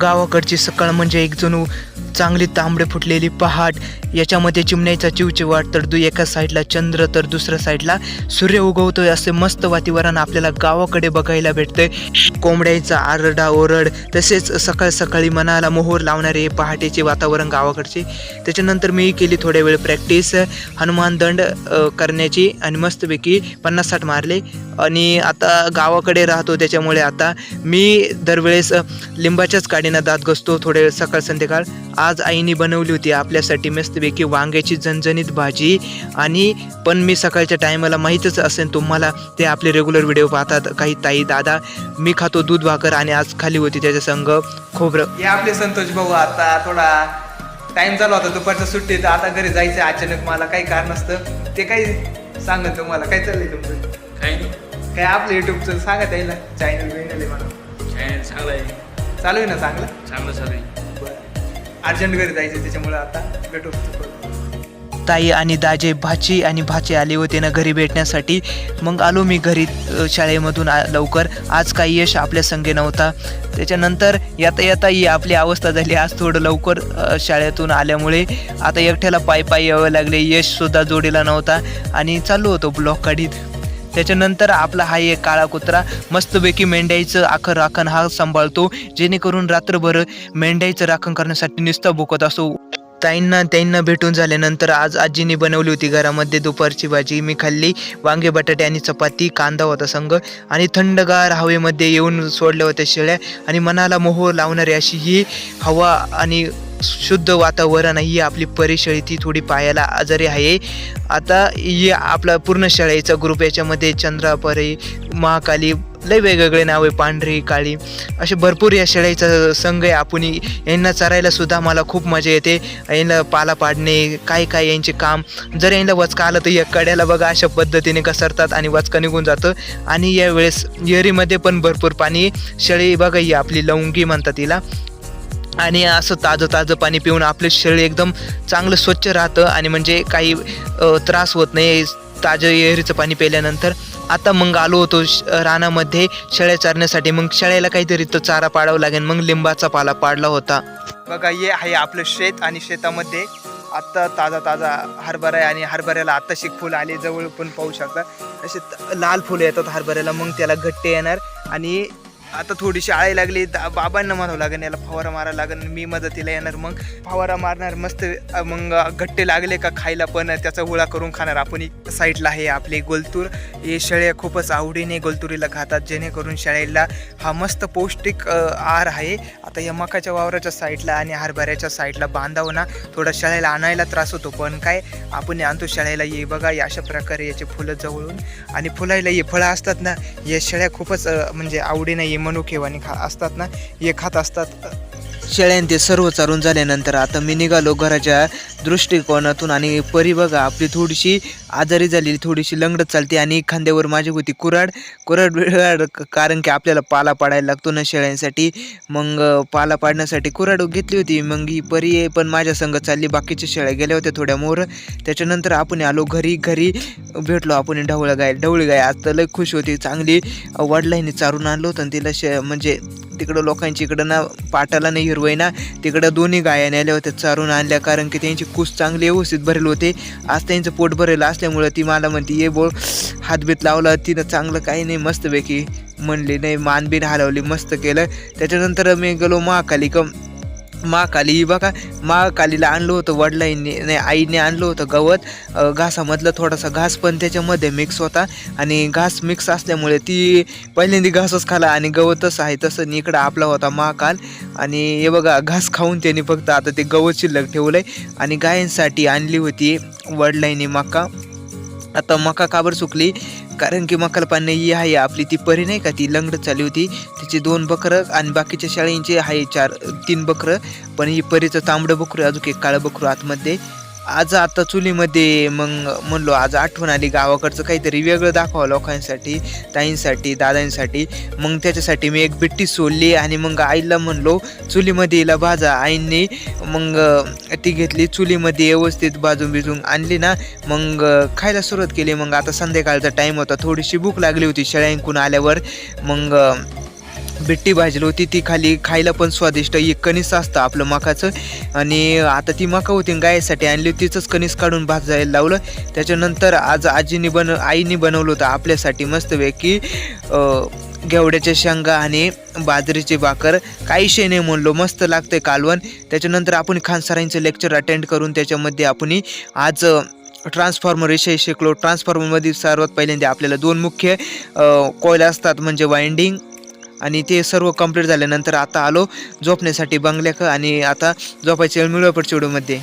गावाकडची सकाळ म्हणजे एक जणू चांगली तांबडे फुटलेली पहाट. याच्यामध्ये चिमण्याचा चिवचिवाट तर दु एका साईडला चंद्र तर दुसऱ्या साईडला सूर्य उगवतोय असे मस्त वातावरण आपल्याला गावाकडे बघायला भेटतंय. कोंबड्यांचा आरडा ओरड तसेच सकाळ सकाळी मनाला मोहोर लावणारे पहाटेचे वातावरण गावाकडचे. त्याच्यानंतर मी केली थोड्या वेळ प्रॅक्टिस हनुमान दंड करण्याची आणि मस्तपैकी पन्नास साठ मारले. आणि आता गावाकडे राहतो त्याच्यामुळे आता मी दरवेळेस लिंबाच्याच काडीनं दात घसतो थोड्या वेळ सकाळ संध्याकाळ. आज आईने बनवली होती आपल्यासाठी मस्तपैकी वांग्याची झणझणीत भाजी. आणि पण मी सकाळच्या टायमाला माहीतच असेल तुम्हाला ते आपले रेग्युलर व्हिडिओ पाहतात काही ताई दादा. मी खा खातो दूध भाकर आणि आज खाली होती त्याच्या संग खोबरं. हे आपले संतोष भाऊ आता थोडा टाइम झाला होता दुपारच्या सुट्टीत. आता घरी जायचं अचानक मला काही कारण असतं. ते काही सांगत तुम्हाला. काय चाललंय तुमचं? काही नाही. काय आपलं युट्यूबचं सांगा त्याला. चॅनल बिनल आहे मला चांगला आहे. चालू आहे ना चांगलं? चांगलं चालू आहे. अर्जंट घरी जायचं त्याच्यामुळे आता. भेटू. ताई आणि दाजे भाची आणि भाचे आले होते ना घरी भेटण्यासाठी. मग आलो मी घरी शाळेमधून आ- लवकर. आज काही यश आपल्या संगे नव्हता. त्याच्यानंतर येता येता ही आपली अवस्था झाली. आज थोडं लवकर शाळेतून आल्यामुळे आता एकट्याला पाय पाय यावं लागले. यशसुद्धा जोडीला नव्हता आणि चालू होतो ब्लॉक काढीत. त्याच्यानंतर आपला हा एक काळा कुत्रा मस्तपैकी मेंढ्याचं आखर राखण हा सांभाळतो. जेणेकरून रात्रभर मेंढ्याचं राखण करण्यासाठी नुसता भुकत असो. ताईंना त्यांना भेटून झाल्यानंतर आज आजीने बनवली होती घरामध्ये दुपारची भाजी. मी खाल्ली. वांगे बटाटे आणि चपाती कांदा होता संग. आणि थंडगार हवेमध्ये येऊन सोडल्या होत्या शेळ्या. आणि मनाला मोह लावणारी अशी ही हवा आणि शुद्ध वातावरण ही आपली परिशळी ती थोडी पायाला आजारी आहे. आता ही आपला पूर्ण शाळेचा ग्रुप याच्यामध्ये चंद्रापरे महाकाली लय वेगवेगळे नाव आहे पांढरी काळी. असे भरपूर या शेळ्याचा संघ आहे. आपण यांना चरायला सुद्धा मला खूप मजा येते. यांना पाला पाडणे काय काय यांचे काम. जर यांना वचका आलं तर या कड्याला बघा अशा पद्धतीने घसरतात आणि वचका निघून जातं. आणि यावेळेस येरीमध्ये पण भरपूर पाणी शेळी बघा ही आपली लवंगी म्हणतात तिला. आणि असं ताजं ताजं पाणी पिऊन आपले शरीर एकदम चांगलं स्वच्छ राहतं आणि म्हणजे काही त्रास होत नाही. ताजं एरीचं पाणी प्यायल्यानंतर आता मग आलो होतो श- रानामध्ये शेळ्या चारण्यासाठी. मग शेळ्याला काहीतरी तो चारा पाडावा लागेल. मग लिंबाचा पाला पाडला होता. बघा हे आहे आपलं शेत आणि शेतामध्ये आत्ता ताजा ताजा हरभरा आहे आणि हरभऱ्याला आत्ता शिक फुलं आले. जवळ पण पाहू शकता. असे त- लाल फुलं येतात हरभऱ्याला. मग त्याला घट्टे येणार आणि आता थोडीशी आळी लागली बाबांना म्हणावं लागेल याला फवारा मारावं लागेल मी मदतीला येणार मग फवारा मारणार मस्त मग घट्टे लागले का खायला पण त्याचा गोळा करून खाणार. आपण साईडला आहे आपले गोलतूर. हे शेळ्या खूपच आवडीने गोलतुरीला खातात जेणेकरून शेळ्याला हा मस्त पौष्टिक आहार आहे. आता या मकाच्या वावराच्या साईडला आणि हरभऱ्याच्या साईडला बांधावं ना थोडा शेळ्याला आणायला त्रास होतो. पण काय आपण आणतो शेळ्याला ये बघा या अशा प्रकारे याचे फुलं जवळून. आणि फुलायला ये फळं असतात ना या शेळ्या खूपच म्हणजे आवडीने ये मनुकेवानी खा असतात ना हे खात असतात शेळ्यां ते सर्व चारून झाल्यानंतर आता मी निघालो घराच्या दृष्टिकोनातून आणि परी बघा आपली थोडीशी आजारी झालेली थोडीशी लंगडत चालते आणि खांद्यावर माझी होती कुराड कुराड बिराड कारण की आपल्याला पाला पाडायला लागतो ना शेळ्यांसाठी. मग पाला पाडण्यासाठी कुराड घेतली होती. मग ही परी आहे पण माझ्या संग चालली. बाकीच्या शेळ्या गेल्या होत्या थोड्या मोर. त्याच्यानंतर आपण आलो घरी घरी भेटलो आपण ढवळं गाय ढवळी गाय आता लय खुश होती चांगली. वडलाईने चारून आणलं होतं तिला शे म्हणजे तिकडं लोकांची इकडं ना पाटाला नाही हिरवय ना तिकडं दोन्ही गाया नेल्या होत्या चारून आणल्या कारण की त्यांची कूस चांगली व्यवस्थित भरेल होते. आज त्यांचं पोट भरेल असल्यामुळं ती मला म्हणते ये बोल हातबीत लावला तिनं चांगलं काही नाही मस्तपैकी म्हणली नाही मानबीन हलवली मस्त केलं. त्याच्यानंतर मी गेलो महाकाली महाकाली ही बघा महाकालीला आणलं होतं वडिलांनी नाही आईने आणलं होतं गवत. घासामधलं थोडासा घास पण त्याच्यामध्ये मिक्स होता. आणि घास मिक्स असल्यामुळे ती पहिल्यांदा घासच खाला आणि गवतच आहे तसं इकडं आपला होता महाकाल आणि हे बघा घास खाऊन त्यांनी फक्त आता ते गवत शिल्लक ठेवलंय. आणि गायांसाठी आणली होती वडिलांनी मका. आता मका काबर चुकली कारण की मकाल पाणी ही आहे आपली ती परी नाही का? ती लंगडत चालली होती. तिची दोन बकरं आणि बाकीच्या शाळेंचे आहे चार तीन बकरं. पण ही परीचं तांबडं बकरू अजून एक काळं बकरू आतमध्ये. आज आता चुलीमध्ये मग म्हणलो आज आठवण आली गावाकडचं काहीतरी वेगळं दाखवावं लोकांसाठी ताईंसाठी दादांसाठी. मग त्याच्यासाठी मी एक बिट्टी सोडली आणि मग आईला म्हणलो चुलीमध्ये हिला भाजा. आईंनी मग ती घेतली चुलीमध्ये व्यवस्थित बाजून बिजून आणली ना मग खायला सुरुवात केली. मग आता संध्याकाळचा टाईम होता थोडीशी भूक लागली होती शेळ्यांकून आल्यावर. मग बिट्टी भाजली होती. ती खाली खायला पण स्वादिष्ट एक कणीस असतं आपलं मकाचं आणि आता ती मका होती गायसाठी आणली तिचंच कणीस काढून भाजायला लावलं. त्याच्यानंतर आज आजीने बन आईने बनवलं होतं आपल्यासाठी मस्तपैकी घेवड्याच्या शेंगा आणि बाजरीची भाकर. काही शे नाही म्हणलो मस्त लागतंय कालवण. त्याच्यानंतर आपण खान सरांचं लेक्चर अटेंड करून त्याच्यामध्ये आपण आज ट्रान्सफॉर्मर विषयी शिकलो. ट्रान्सफॉर्मरमध्ये सर्वात पहिल्यांदा आपल्याला दोन मुख्य कॉईल असतात. म्हणजे वाइंडिंग आणि ते सर्व कंप्लीट झाल्यानंतर आता आलो झोपण्यासाठी बंगल्याक आणि आता झोपायचे वेळ चिडूमध्ये.